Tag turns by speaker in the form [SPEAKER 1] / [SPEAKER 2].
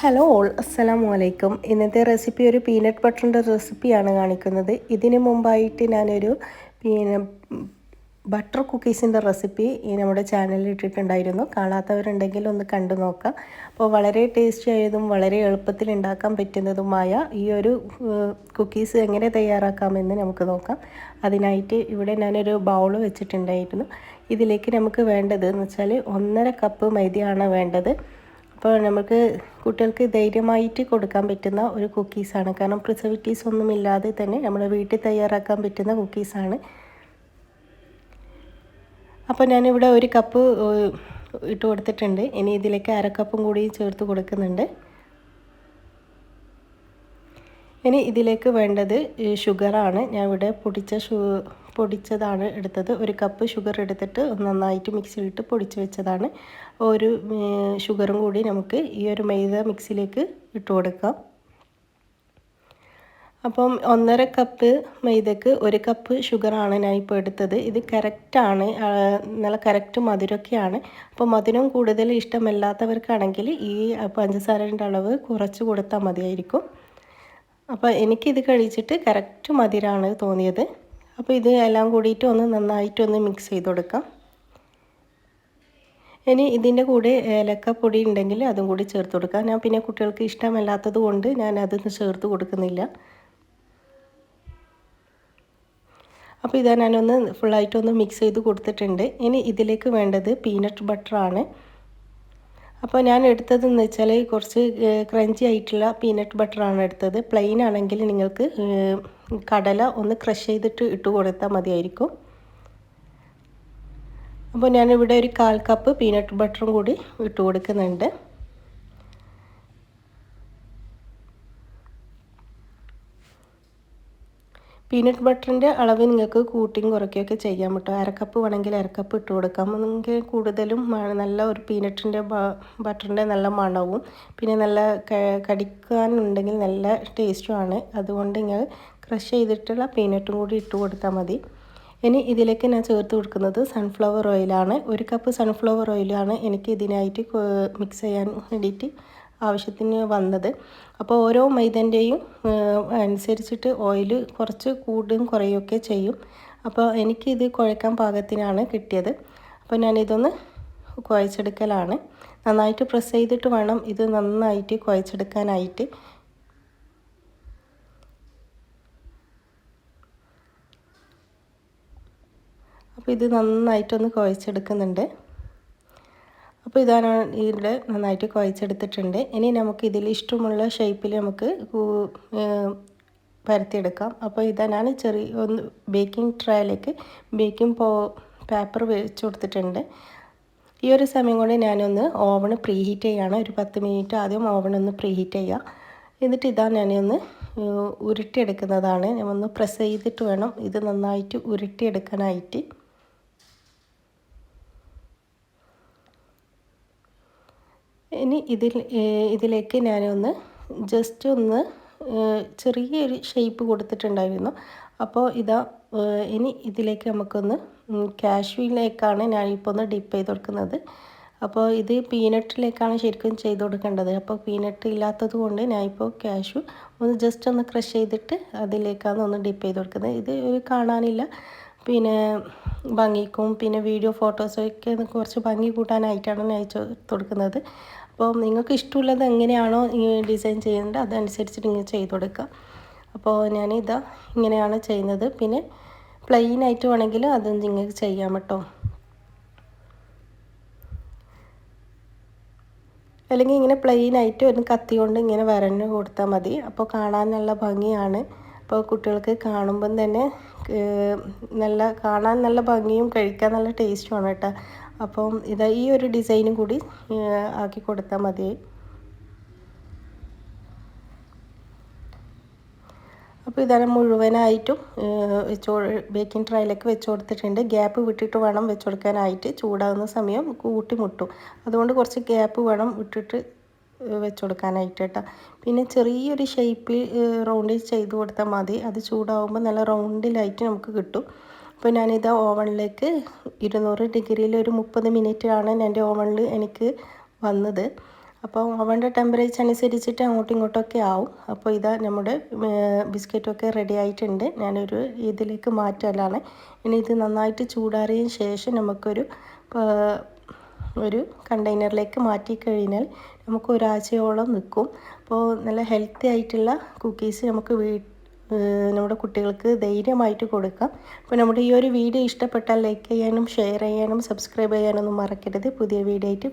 [SPEAKER 1] Hello all അസ്സലാമു അലൈക്കും ഇന്നത്തെ റെസിപ്പി ഒരു പീനട്ട് ബട്ടറിന്റെ റെസിപ്പിയാണ് കാണിക്കുന്നത്. ഇതിന് മുമ്പായിട്ട് ഞാനൊരു പിന്നെ ബട്ടർ കുക്കീസിന്റെ റെസിപ്പി ഈ നമ്മുടെ ചാനലിൽ ഇട്ടിട്ടുണ്ടായിരുന്നു. കാണാത്തവരുണ്ടെങ്കിൽ ഒന്ന് കണ്ടു നോക്കാം. അപ്പോൾ വളരെ ടേസ്റ്റി ആയതും വളരെ എളുപ്പത്തിൽ ഉണ്ടാക്കാൻ പറ്റുന്നതുമായ ഈ ഒരു കുക്കീസ് എങ്ങനെ തയ്യാറാക്കാമെന്ന് നമുക്ക് നോക്കാം. അതിനായിട്ട് ഇവിടെ ഞാനൊരു ബൗൾ വെച്ചിട്ടുണ്ടായിരുന്നു. ഇതിലേക്ക് നമുക്ക് വേണ്ടത് എന്ന് വെച്ചാൽ ഒന്നര കപ്പ് മൈദയാണ് വേണ്ടത്. അപ്പോൾ നമുക്ക് കുട്ടികൾക്ക് ധൈര്യമായിട്ട് കൊടുക്കാൻ പറ്റുന്ന ഒരു കുക്കീസാണ്. കാരണം പ്രിസർവേറ്റീവ്സ് ഒന്നും ഇല്ലാതെ തന്നെ നമ്മൾ വീട്ടിൽ തയ്യാറാക്കാൻ പറ്റുന്ന കുക്കീസാണ്. അപ്പോൾ ഞാനിവിടെ ഒരു കപ്പ് ഇട്ട് കൊടുത്തിട്ടുണ്ട്. ഇനി ഇതിലേക്ക് അരക്കപ്പും കൂടി ചേർത്ത് കൊടുക്കുന്നുണ്ട്. ഇനി ഇതിലേക്ക് വേണ്ടത് ഷുഗറാണ്. ഞാൻ ഇവിടെ പൊടിച്ച ഷു പൊടിച്ചതാണ് എടുത്തത്. ഒരു കപ്പ് ഷുഗർ എടുത്തിട്ട് നന്നായിട്ട് മിക്സിയിലിട്ട് പൊടിച്ച് വെച്ചതാണ്. ഒരു ഷുഗറും കൂടി നമുക്ക് ഈ ഒരു മൈദ മിക്സിയിലേക്ക് ഇട്ട് കൊടുക്കാം. അപ്പം ഒന്നര കപ്പ് മൈദക്ക് ഒരു കപ്പ് ഷുഗറാണ് ഞാൻ ഇപ്പോൾ എടുത്തത്. ഇത് കറക്റ്റാണ് നല്ല കറക്റ്റ് മധുരമൊക്കെയാണ് അപ്പോൾ മധുരം കൂടുതൽ ഇഷ്ടമല്ലാത്തവർക്കാണെങ്കിൽ ഈ പഞ്ചസാരന്റെ അളവ് കുറച്ച് കൊടുത്താൽ മതിയായിരിക്കും. അപ്പോൾ എനിക്കിത് കഴിച്ചിട്ട് കറക്റ്റ് മധുരമാണ് തോന്നിയത്. അപ്പോൾ ഇത് എല്ലാം കൂടിയിട്ട് ഒന്ന് നന്നായിട്ട് ഒന്ന് മിക്സ് ചെയ്ത് കൊടുക്കാം. ഇനി ഇതിന്റെ കൂടെ ഏലക്കപ്പൊടി ഉണ്ടെങ്കിൽ അതും കൂടി ചേർത്ത് കൊടുക്കാം. ഞാൻ പിന്നെ കുട്ടികൾക്ക് ഇഷ്ടമല്ലാത്തത് കൊണ്ട് ഞാൻ അതൊന്നും ചേർത്ത് കൊടുക്കുന്നില്ല. അപ്പോൾ ഇതാ ഞാനൊന്ന് ഫുള്ളായിട്ടൊന്ന് മിക്സ് ചെയ്ത് കൊടുത്തിട്ടുണ്ട്. ഇനി ഇതിലേക്ക് വേണ്ടത് പീനട്ട് ബട്ടറാണ് അപ്പോൾ ഞാൻ എടുത്തതെന്ന് വെച്ചാൽ കുറച്ച് ക്രഞ്ചി ആയിട്ടുള്ള പീനട്ട് ബട്ടറാണ് എടുത്തത്. പ്ലെയിൻ ആണെങ്കിൽ നിങ്ങൾക്ക് കടല ഒന്ന് ക്രഷ് ചെയ്തിട്ട് ഇട്ട് കൊടുത്താൽ മതിയായിരിക്കും. അപ്പോൾ ഞാനിവിടെ ഒരു കാൽ കപ്പ് പീനട്ട് ബട്ടറും കൂടി ഇട്ട് കൊടുക്കുന്നുണ്ട്. പീനട്ട് ബട്ടറിന്റെ അളവ് നിങ്ങൾക്ക് കൂട്ടിയും കുറയ്ക്കുകയൊക്കെ ചെയ്യാൻ പറ്റും അരക്കപ്പ് വേണമെങ്കിൽ അരക്കപ്പ് ഇട്ട് കൊടുക്കാം. നിങ്ങൾക്ക് കൂടുതലും നല്ല ഒരു പീനട്ടിന്റെ ബട്ടറിന്റെ നല്ല മണവും പിന്നെ നല്ല കടിക്കാനുണ്ടെങ്കിൽ നല്ല ടേസ്റ്റുമാണ് അതുകൊണ്ട് നിങ്ങൾ ക്രഷ് ചെയ്തിട്ടുള്ള പീനട്ടും കൂടി ഇട്ട് കൊടുത്താൽ മതി. ഇനി ഇതിലേക്ക് ഞാൻ ചേർത്ത് കൊടുക്കുന്നത് സൺഫ്ലവർ ഓയിലാണ് ഒരു കപ്പ് സൺഫ്ലവർ ഓയിലാണ് എനിക്ക് ഇതിനായിട്ട് മിക്സ് ചെയ്യാൻ വേണ്ടിയിട്ട് ആവശ്യത്തിന് വന്നത്. അപ്പോൾ ഓരോ മൈദന്റെയും അനുസരിച്ചിട്ട് ഓയിൽ കുറച്ച് കൂടുകയും കുറയുകയൊക്കെ ചെയ്യും. അപ്പോൾ എനിക്കിത് കുഴക്കാൻ പാകത്തിനാണ് കിട്ടിയത്. അപ്പോൾ ഞാനിതൊന്ന് കുഴച്ചെടുക്കലാണ്. നന്നായിട്ട് പ്രസ് ചെയ്തിട്ട് വേണം ഇത് നന്നായിട്ട് കുഴച്ചെടുക്കാനായിട്ട്. അപ്പോൾ ഇത് നന്നായിട്ടൊന്ന് കുഴച്ചെടുക്കുന്നുണ്ട്. അപ്പോൾ ഇതാണ് ഇതിൽ നന്നായിട്ട് കുഴച്ചെടുത്തിട്ടുണ്ട്. ഇനി നമുക്ക് ഇതിൽ ഇഷ്ടമുള്ള ഷേപ്പിൽ നമുക്ക് പരത്തിയെടുക്കാം. അപ്പോൾ ഇതാണ് ചെറിയ ഒന്ന് ബേക്കിംഗ് ട്രയലേക്ക് ബേക്കിംഗ് പോ പേപ്പർ വെച്ച് കൊടുത്തിട്ടുണ്ട്. ഈ ഒരു സമയം കൊണ്ട് ഞാനൊന്ന് ഓവൺ പ്രീ ഹീറ്റ് ചെയ്യുകയാണ് ഒരു പത്ത് മിനിറ്റ് ആദ്യം ഓവൺ ഒന്ന് പ്രീ ഹീറ്റ് ചെയ്യുക. എന്നിട്ട് ഇതാ ഞാനൊന്ന് ഉരുട്ടിയെടുക്കുന്നതാണ്. ഞാൻ ഒന്ന് പ്രസ് ചെയ്തിട്ട് വേണം ഇത് നന്നായിട്ട് ഉരുട്ടിയെടുക്കാനായിട്ട്. ഇനി ഇതിൽ ഇതിലേക്ക് ഞാനൊന്ന് ജസ്റ്റ് ഒന്ന് ചെറിയൊരു ഷേപ്പ് കൊടുത്തിട്ടുണ്ടായിരുന്നു. അപ്പോൾ ഇതാ ഇനി ഇതിലേക്ക് നമുക്കൊന്ന് കാഷ്യൂയിലേക്കാണ് ഞാനിപ്പോൾ ഒന്ന് ഡിപ്പ് ചെയ്ത് കൊടുക്കുന്നത്. അപ്പോൾ ഇത് പീനട്ടിലേക്കാണ് ശരിക്കും ചെയ്ത് കൊടുക്കേണ്ടത്. അപ്പോൾ പീനട്ട് ഇല്ലാത്തത് കൊണ്ട് ഞാനിപ്പോൾ കാഷ്യൂ ഒന്ന് ജസ്റ്റ് ഒന്ന് ക്രഷ് ചെയ്തിട്ട് അതിലേക്കാണ് ഒന്ന് ഡിപ്പ് ചെയ്ത് കൊടുക്കുന്നത്. ഇത് ഒരു കാണാനില്ല. പിന്നെ ഭംഗിക്കും പിന്നെ വീഡിയോ ഫോട്ടോസൊക്കെ കുറച്ച് ഭംഗി കൂട്ടാനായിട്ടാണ് ഞാൻ അയച്ചു കൊടുക്കുന്നത്. അപ്പോൾ നിങ്ങൾക്ക് ഇഷ്ടമുള്ളത് എങ്ങനെയാണോ ഡിസൈൻ ചെയ്യുന്നത് അതനുസരിച്ചിട്ട് നിങ്ങൾ ചെയ്ത് കൊടുക്കുക. അപ്പോൾ ഞാനിതാ ഇങ്ങനെയാണ് ചെയ്യുന്നത്. പിന്നെ പ്ലെയിൻ ആയിട്ട് വേണമെങ്കിൽ അതും നിങ്ങൾക്ക് ചെയ്യാം കേട്ടോ. അല്ലെങ്കിൽ ഇങ്ങനെ പ്ലെയിൻ ആയിട്ട് ഒരു കത്തി കൊണ്ട് ഇങ്ങനെ വരഞ്ഞു കൊടുത്താൽ മതി. അപ്പോൾ കാണാൻ നല്ല ഭംഗിയാണ്. അപ്പോൾ കുട്ടികൾക്ക് കാണുമ്പം തന്നെ നല്ല കാണാൻ നല്ല ഭംഗിയും കഴിക്കാൻ നല്ല ടേസ്റ്റുമാണ് കേട്ടോ. അപ്പം ഇത് ഈ ഒരു ഡിസൈനും കൂടി ആക്കി കൊടുത്താൽ മതി. അപ്പോൾ ഇതാണ് മുഴുവനായിട്ടും വെച്ചോ ബേക്കിംഗ് ട്രയലൊക്കെ വെച്ച് കൊടുത്തിട്ടുണ്ട്. ഗ്യാപ്പ് വിട്ടിട്ട് വേണം വെച്ച് കൊടുക്കാനായിട്ട്. ചൂടാകുന്ന സമയം കൂട്ടി മുട്ടും. അതുകൊണ്ട് കുറച്ച് ഗ്യാപ്പ് വേണം വിട്ടിട്ട് വെച്ച് കൊടുക്കാനായിട്ട് കേട്ടോ. പിന്നെ ചെറിയൊരു ഷേപ്പിൽ റൗണ്ടിൽ ചെയ്ത് കൊടുത്താൽ മതി. അത് ചൂടാകുമ്പോൾ നല്ല റൗണ്ടിലായിട്ട് നമുക്ക് കിട്ടും. അപ്പോൾ ഞാനിത് ഓവണിലേക്ക് ഇരുന്നൂറ് ഡിഗ്രിയിൽ ഒരു മുപ്പത് മിനിറ്റാണ് എന്റെ ഓവണിൽ എനിക്ക് വന്നത്. അപ്പോൾ ഓവന്റെ ടെമ്പറേച്ചർ അനുസരിച്ചിട്ട് അങ്ങോട്ടും ഇങ്ങോട്ടൊക്കെ ആവും. അപ്പോൾ ഇതാ നമ്മുടെ ബിസ്ക്കറ്റൊക്കെ റെഡി ആയിട്ടുണ്ട്. ഞാനൊരു ഇതിലേക്ക് മാറ്റലാണ്. ഇനി ഇത് നന്നായിട്ട് ചൂടാറിയതിന് ശേഷം നമുക്കൊരു ഒരു കണ്ടെയ്നറിലേക്ക് മാറ്റി കഴിഞ്ഞാൽ നമുക്ക് ഒരാഴ്ചയോളം നിൽക്കും അപ്പോൾ നല്ല ഹെൽത്തി ആയിട്ടുള്ള കുക്കീസ് നമുക്ക് വീ നമ്മുടെ കുട്ടികൾക്ക് ധൈര്യമായിട്ട് കൊടുക്കാം. അപ്പോൾ നമ്മുടെ ഈ ഒരു വീഡിയോ ഇഷ്ടപ്പെട്ടാൽ ലൈക്ക് ചെയ്യാനും ഷെയർ ചെയ്യാനും സബ്സ്ക്രൈബ് ചെയ്യാനൊന്നും മറക്കരുത്. പുതിയ വീഡിയോ ആയിട്ട്